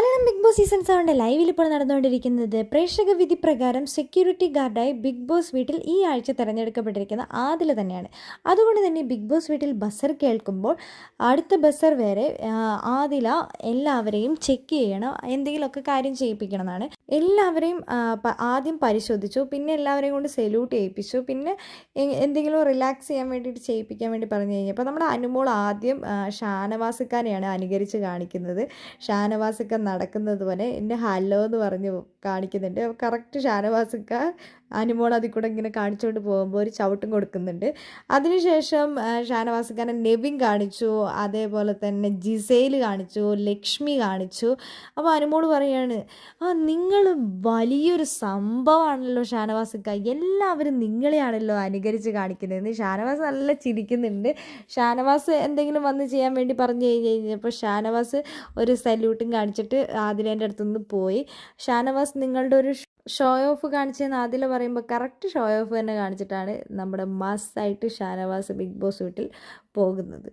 Malayalam Bigg Boss season സെവന്റെ ലൈവിൽ ഇപ്പോൾ നടന്നുകൊണ്ടിരിക്കുന്നത് പ്രേക്ഷക വിധി പ്രകാരം സെക്യൂരിറ്റി ഗാർഡായി ബിഗ് ബോസ് വീട്ടിൽ ഈ ആഴ്ച തിരഞ്ഞെടുക്കപ്പെട്ടിരിക്കുന്ന ആദില തന്നെയാണ്. അതുകൊണ്ട് തന്നെ ബിഗ് ബോസ് വീട്ടിൽ ബസർ കേൾക്കുമ്പോൾ അടുത്ത ബസർ വരെ ആദില എല്ലാവരെയും ചെക്ക് ചെയ്യണം എന്തെങ്കിലുമൊക്കെ കാര്യം ചെയ്യിപ്പിക്കണമെന്നാണ്. എല്ലാവരെയും ആദ്യം പരിശോധിച്ചു പിന്നെ എല്ലാവരെയും കൊണ്ട് സെല്യൂട്ട് ചെയ്യിപ്പിച്ചു പിന്നെ എന്തെങ്കിലും റിലാക്സ് ചെയ്യാൻ വേണ്ടിയിട്ട് ചെയ്യിപ്പിക്കാൻ വേണ്ടി പറഞ്ഞു കഴിഞ്ഞപ്പോൾ നമ്മുടെ അനുമോൾ ആദ്യം ഷാനവാസിക്കാനെയാണ് അനുകരിച്ച് കാണിക്കുന്നത്. ഷാനവാസിക്ക നടക്കുന്നത് പോലെ എന്റെ ഹലോ എന്ന് പറഞ്ഞ് കാണിക്കുന്നുണ്ട്. കറക്റ്റ് ഷാനവാസിക്ക അനുമോൾ അതിൽ കൂടെ ഇങ്ങനെ കാണിച്ചുകൊണ്ട് പോകുമ്പോൾ ഒരു ചവിട്ടും കൊടുക്കുന്നുണ്ട്. അതിനുശേഷം ഷാനവാസക്കാരൻ നെവിൻ കാണിച്ചു അതേപോലെ തന്നെ ജിസേൽ കാണിച്ചു ലക്ഷ്മി കാണിച്ചു. അപ്പോൾ അനുമോൾ പറയാണ് ആ നിങ്ങൾ വലിയൊരു സംഭവമാണല്ലോ ഷാനവാസിക്ക. എല്ലാവരും നിങ്ങളെയാണല്ലോ അനുകരിച്ച് കാണിക്കുന്നത്. ഷാനവാസ് നല്ല ചിരിക്കുന്നുണ്ട്. ഷാനവാസ് എന്തെങ്കിലും വന്ന് ചെയ്യാൻ വേണ്ടി പറഞ്ഞു കഴിഞ്ഞ് കഴിഞ്ഞപ്പോൾ ഷാനവാസ് ഒരു സല്യൂട്ടും കാണിച്ചിട്ട് ആദിലേന്റെ അടുത്തുനിന്ന് പോയി. ഷാനവാസ് നിങ്ങളുടെ ഒരു ഷോ ഓഫ് കാണിച്ചതെന്ന് ആദില പറയുമ്പോൾ കറക്റ്റ് ഷോ ഓഫ് തന്നെ കാണിച്ചിട്ടാണ് നമ്മുടെ മാസ്സായിട്ട് ഷാനവാസ് ബിഗ് ബോസ് വീട്ടിൽ പോകുന്നത്.